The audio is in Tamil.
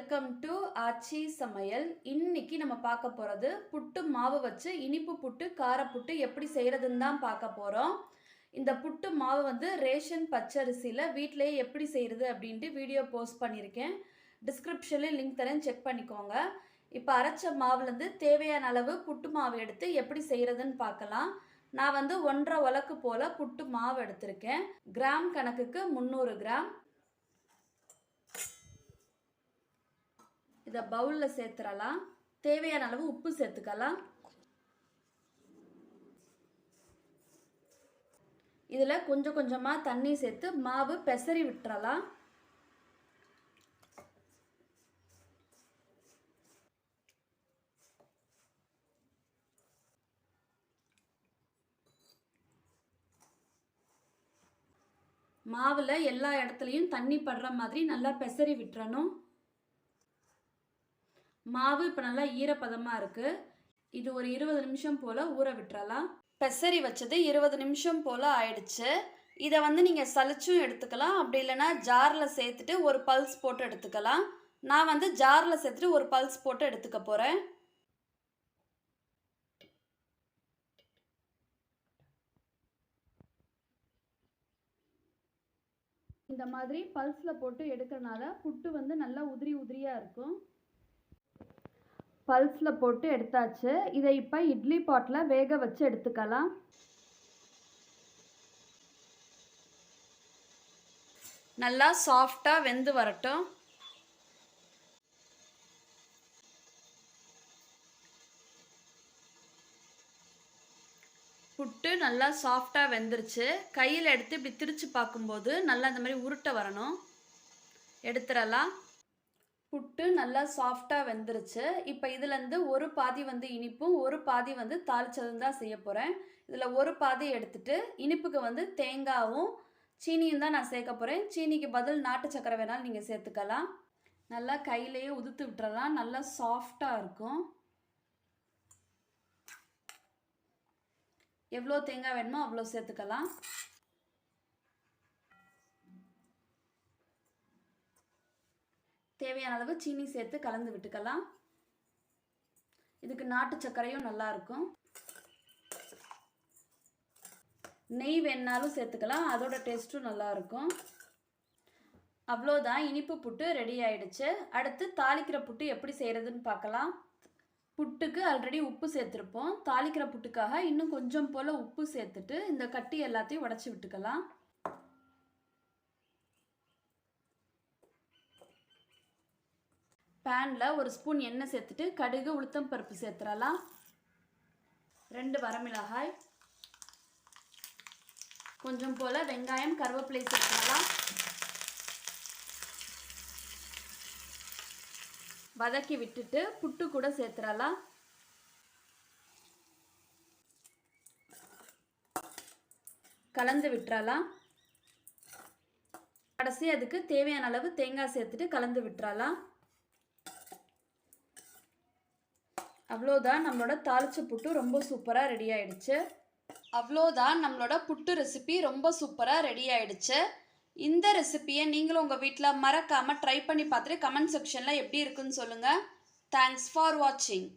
வெல்கம் டு ஆச்சி சமையல். இன்னைக்கு நம்ம பார்க்க போகிறது புட்டு மாவு வச்சு இனிப்பு புட்டு காரப்புட்டு புட்டு எப்படி செய்கிறதுன்னு தான் பார்க்க போகிறோம் இந்த புட்டு மாவு வந்து ரேஷன் பச்சரிசியில் வீட்டிலேயே எப்படி செய்கிறது அப்படின்ட்டு வீடியோ போஸ்ட் பண்ணியிருக்கேன். டிஸ்கிரிப்ஷனில் லிங்க் தரேன் செக் பண்ணிக்கோங்க. இப்போ அரைச்ச மாவுலேருந்து தேவையான அளவு புட்டு மாவு எடுத்து எப்படி செய்கிறதுன்னு பார்க்கலாம். நான் வந்து ஒன்றரை உலக்கு போல் புட்டு மாவு எடுத்திருக்கேன். கிராம் கணக்குக்கு முந்நூறு கிராம். இதை பவுலில் சேர்த்துடலாம் தேவையான அளவு உப்பு சேர்த்துக்கலாம். இதில் கொஞ்சம் கொஞ்சமாக தண்ணி சேர்த்து மாவு பெசரி விட்டுறலாம். மாவில் எல்லா இடத்துலையும் தண்ணி படுற மாதிரி நல்லா பெசரி விட்டுறணும். மாவு இப்போ நல்லா ஈரப்பதமாக இருக்குது இது ஒரு இருபது நிமிஷம் போல் ஊற விட்டுறலாம். பெசரி வச்சது இருபது நிமிஷம் போல் ஆயிடுச்சு. இதை வந்து நீங்கள் சலிச்சும் எடுத்துக்கலாம். அப்படி இல்லைன்னா ஜாரில் சேர்த்துட்டு ஒரு பல்ஸ் போட்டு எடுத்துக்கலாம். நான் வந்து ஜாரில் சேர்த்துட்டு ஒரு பல்ஸ் போட்டு எடுத்துக்க போகிறேன் இந்த மாதிரி பல்ஸில் போட்டு எடுக்கிறனால புட்டு வந்து நல்லா உதிரி உதிரியாக இருக்கும். பல்ஸில் போட்டு எடுத்தாச்சு. இதை இப்போ இட்லி பாட்டில் வேக வச்சு எடுத்துக்கலாம். நல்லா சாஃப்டாக வெந்து வரட்டும். புட்டு நல்லா சாஃப்டாக வெந்துருச்சு. கையில் எடுத்து இப்படி திரிச்சு பார்க்கும்போது நல்லா இந்த மாதிரி உருட்டை வரணும். எடுத்துடலாம். புட்டு நல்லா சாஃப்டாக வெந்துருச்சு. இப்போ இதுலேருந்து ஒரு பாதி வந்து இனிப்பும் ஒரு பாதி வந்து தாளிச்சதும் தான் செய்ய போகிறேன் இதில் ஒரு பாதி எடுத்துட்டு இனிப்புக்கு வந்து தேங்காவும் சீனியும் தான் நான் சேர்க்க போகிறேன் சீனிக்கு பதில் நாட்டு சக்கரை வேணாலும் நீங்கள் சேர்த்துக்கலாம். நல்லா கையிலேயே உதுத்து விட்டுறலாம். நல்லா சாஃப்டாக இருக்கும். எவ்வளோ தேங்காய் வேணுமோ அவ்வளோ சேர்த்துக்கலாம். தேவையான அளவு சீனி சேர்த்து கலந்து விட்டுக்கலாம். இதுக்கு நாட்டு சர்க்கரையும் நல்லாயிருக்கும் நெய் வேணாலும் சேர்த்துக்கலாம். அதோட டேஸ்ட்டும் நல்லாயிருக்கும் அவ்வளோதான் இனிப்பு புட்டு ரெடி ஆயிடுச்சு. அடுத்து தாளிக்கிற புட்டு எப்படி செய்கிறதுன்னு பார்க்கலாம். புட்டுக்கு ஆல்ரெடி உப்பு சேர்த்துருப்போம். தாளிக்கிற புட்டுக்காக இன்னும் கொஞ்சம் போல் உப்பு சேர்த்துட்டு இந்த கட்டி எல்லாத்தையும் உடச்சி விட்டுக்கலாம். பேனில் ஒரு ஸ்பூன் எண்ணெய் சேர்த்துட்டு கடுகு உளுத்தம் பருப்பு சேர்த்துடலாம். ரெண்டு வரமிளகாய். கொஞ்சம் போல் வெங்காயம் கருவேப்பிலை சேர்த்துடலாம். வதக்கி விட்டுட்டு புட்டு கூட சேர்த்துடலாம். கலந்து விட்டுறலாம். கடைசி அதுக்கு தேவையான அளவு தேங்காய் சேர்த்துட்டு கலந்து விட்டுறலாம். அவ்வளோதான் நம்மளோட தாளிச்ச புட்டு ரொம்ப சூப்பராக ரெடி ஆயிடுச்சு. அவ்வளோதான் நம்மளோட புட்டு ரெசிபி ரொம்ப சூப்பராக ரெடி ஆயிடுச்சு. இந்த ரெசிபியை நீங்களும் உங்கள் வீட்டில் மறக்காமல் ட்ரை பண்ணி பார்த்துட்டு கமெண்ட் செக்ஷனில் எப்படி இருக்குன்னு சொல்லுங்கள் தேங்க்ஸ் ஃபார் வாட்சிங்